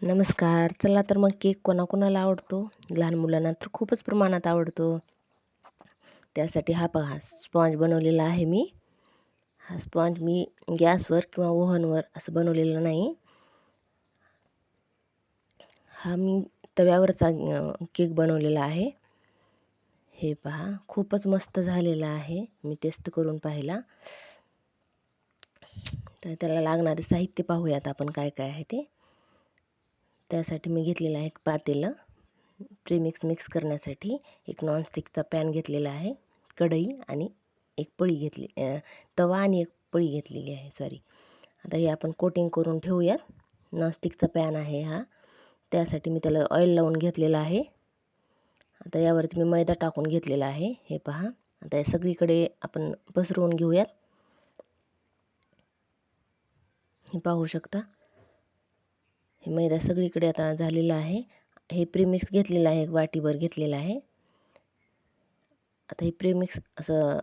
नमस्कार. चला तर मग केक कोणाकोणाला आवडतो? लहान मुलांना तर खूपच प्रमाणात आवडतो. त्यासाठी हा पहा स्पॉन्ज बनवलेला आहे मी. हा स्पॉन्ज मी गॅसवर किंवा ओव्हनवर असं बनवलेलं नाही. हा मी तव्यावरचा केक बनवलेला आहे. हे पहा खूपच मस्त झालेला आहे. मी टेस्ट करून पाहिला. तर त्याला लागणारे साहित्य पाहूयात आपण काय काय आहे ते. त्यासाठी मी घेतलेला आहे एक पातेलं. प्रीमिक्स मिक्स करण्यासाठी एक नॉनस्टिकचा पॅन घेतलेला आहे कढई आणि एक पळी घेतली तवा आणि एक पळी घेतलेली आहे सॉरी आता हे आपण कोटिंग करून ठेवूयात. नॉनस्टिकचा पॅन आहे हा. त्यासाठी मी त्याला ऑइल लावून घेतलेला आहे. आता यावरती मी मैदा टाकून घेतलेला आहे. हे पहा. आता या सगळीकडे आपण पसरवून घेऊयात. हे पाहू शकता. हे मैदा सगळीकडे आता झालेला आहे. हे प्रीमिक्स घेतलेलं आहे वाटीभर घेतलेलं आहे. आता हे प्रीमिक्स असं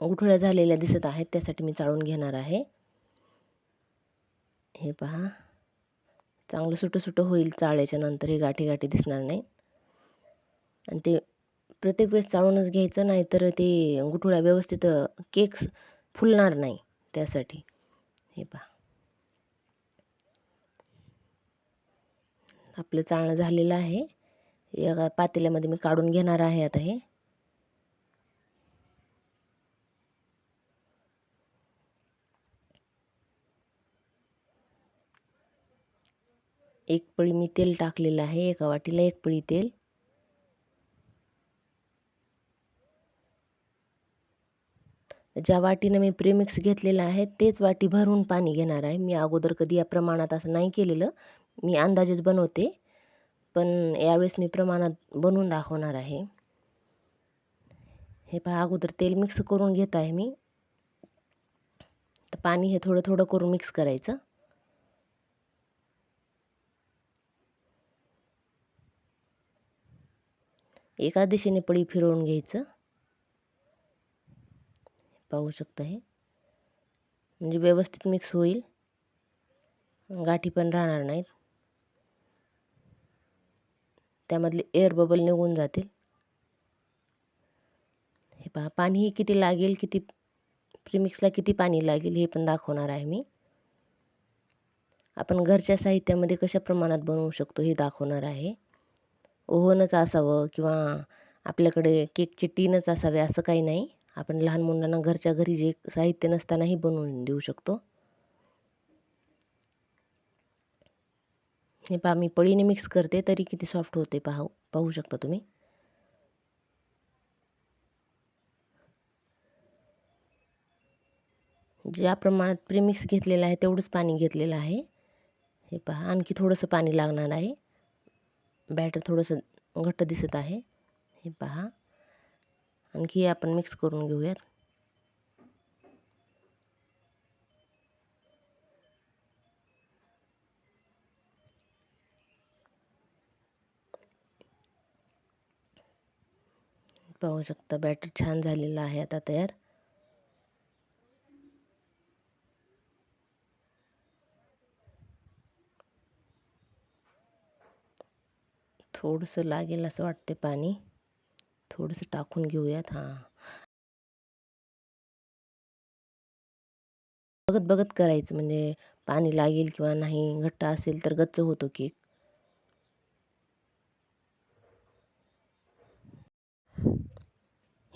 गुठळ्या झालेल्या दिसत आहेत त्यासाठी मी चाळून घेणार आहे. हे पहा. चांगलं सुटं सुटं होईल चाळ्याच्या नंतर हे गाठी गाठी दिसणार नाही. आणि ते प्रत्येक वेळेस चाळूनच घ्यायचं नाही तर ते गुठळ्या व्यवस्थित केक्स फुलणार नाही त्यासाठी. हे पहा. आपलं चाळणं झालेलं आहे. या पातेल्यामध्ये मी काढून घेणार आहे आता हे. एक पळी मी तेल टाकलेलं आहे एका वाटीला एक पळी तेल. ज्या वाटीनं मी प्रेमिक्स घेतलेलं आहे तेच वाटी भरून पाणी घेणार आहे. मी अगोदर कधी या प्रमाणात असं नाही केलेलं. मी अंदाजेच बनवते पण यावेळेस मी प्रमाणात बनवून दाखवणार आहे. हे पहा अगोदर तेल मिक्स करून घेत आहे मी. तर पाणी हे थोडं थोडं करून मिक्स करायचं. एका दिशेने पळी फिरवून घ्यायचं. पाहू शकता हे. म्हणजे व्यवस्थित मिक्स होईल. गाठी पण राहणार नाहीत. त्यामधले एअर बबल निघून जातील. हे पहा पाणीही किती लागेल किती प्रीमिक्सला किती पाणी लागेल हे पण दाखवणार आहे मी. आपण घरच्या साहित्यामध्ये कशा प्रमाणात बनवू शकतो हे दाखवणार आहे. ओव्हनच असावं किंवा आपल्याकडे केकचे टीनच असावे असं काही नाही. आपण लहान मुलांना घरच्या घरी जे साहित्य नसतानाही बनवून देऊ शकतो. हे पहा मी पळीने मिक्स करते तरी किती सॉफ्ट होते पाहू पाहू शकता तुम्ही. ज्या प्रमाणात प्रीमिक्स घेतलेलं आहे तेवढंच पाणी घेतलेलं आहे. हे पहा आणखी थोडंसं पाणी लागणार आहे. बॅटर थोडंसं घट्ट दिसत आहे. हे पहा. आणखी आपण मिक्स करून घेऊयात. पाहू शकता. बॅटर छान झालेलं आहे आता तयार. थोडंसं लागेल असं वाटते पाणी. थोडंसं टाकून घेऊयात. हां. बघत बघत करायचं. म्हणजे पाणी लागेल किंवा नाही घट्ट असेल तर गच्च होतो केक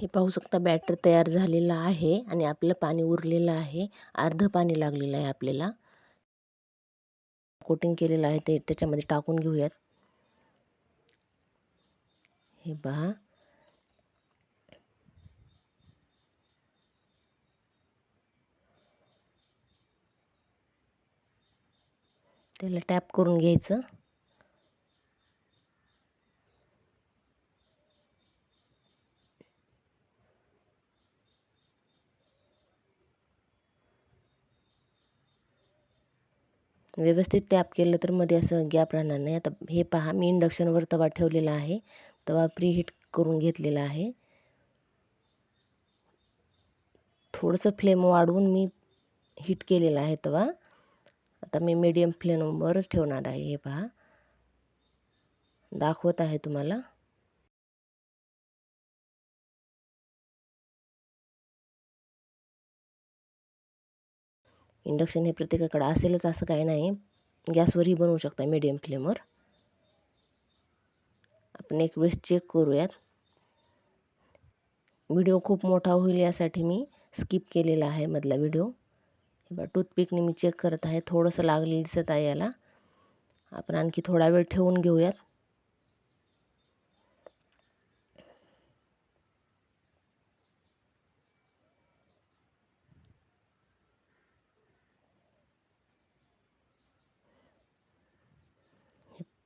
हे पाहू शकता बॅटर तयार झालेला आहे आणि आपलं पाणी उरलेलं आहे. अर्ध पाणी लागलेलं आहे आपल्याला. कोटिंग केलेलं आहे ते त्याच्यामध्ये टाकून घेऊयात. हे पहा. त्याला टॅप करून घ्यायचं. व्यवस्थित टॅप केलं तर मध्ये असं गॅप राहणार नाही. आता हे पहा मी इंडक्शनवर तवा ठेवलेला आहे. तवा प्रीहीट करून घेतलेला आहे. थोडंसं फ्लेम वाढवून मी हीट केलेला आहे तवा. आता मी मीडियम फ्लेमवरच ठेवणार आहे हे पहा. दाखवत आहे तुम्हाला. इंडक्शन हे प्रत्येकाकडे असेलच असं काही नाही. गॅसवरही बनवू शकता मीडियम फ्लेमवर आपण एक वेळेस चेक करूयात. व्हिडिओ खूप मोठा होईल यासाठी मी स्किप केलेला आहे मधला व्हिडिओ टूथपिकने मी चेक करत आहे. थोडंसं लागलेलं दिसत आहे याला. आपण आणखी थोडा वेळ ठेवून घेऊयात.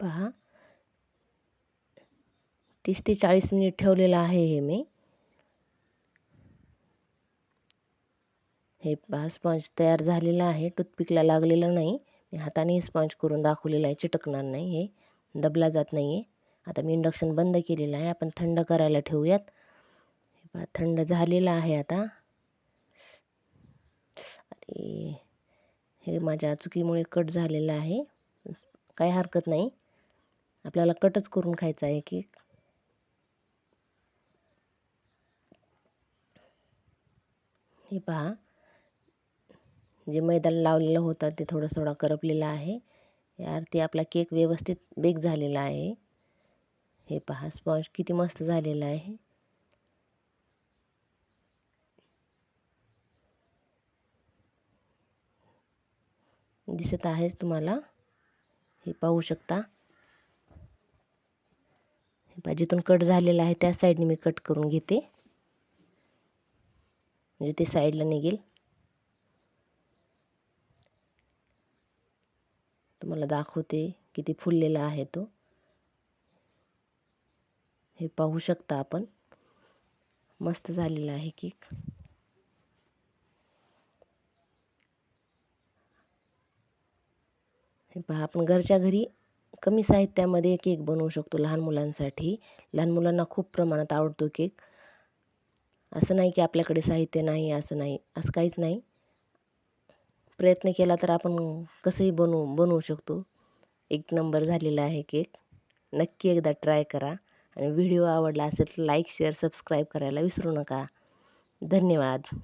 पहा. तीस ते चाळीस मिनिट ठेवलेलं आहे हे मी. हे पहा स्पंज तयार झालेलं आहे. टूथपिकला लागलेलं नाही. मी हाताने स्पंज करून दाखवलेलं आहे. चिटकणार नाही हे. दबला जात नाही आहे आता मी इंडक्शन बंद केलेलं आहे. आपण थंड करायला ठेवूयात. हे पहा थंड झालेलं आहे आता. अरे हे माझ्या चुकीमुळे कट झालेलं आहे. काही हरकत नाही. आपल्याला कटच करून खायचा आहे केक हे पहा. जे मैदाला लावलेलं होतं ते थोडं थोडा करपलेलं आहे. याअर्थी आपला केक व्यवस्थित बेक झालेला आहे. हे पहा स्पॉन्ज किती मस्त झालेला आहे. दिसत आहेच तुम्हाला? हे पाहू शकता? हे जिथून कट झालेला आहे त्या साईडने मी कट करून घेते. म्हणजे ते साईडला निघेल. तुम्हाला दाखवते किती फुललेला आहे तो. हे पाहू शकता आपण. मस्त झालेला आहे केक. हे पहा आपण घरच्या घरी कमी साहित्यामध्ये केक बनवू शकतो लहान मुलांसाठी. लहान मुलांना खूप प्रमाणात आवडतो केक. असं नाही की आपल्याकडे साहित्य नाही असं नाही असं काहीच नाही. प्रयत्न केला तर आपण कसंही बनवू बनवू शकतो. एक नंबर झालेला आहे केक. नक्की एकदा ट्राय करा. आणि व्हिडिओ आवडला असेल तर लाईक शेअर सबस्क्राईब करायला विसरू नका. धन्यवाद.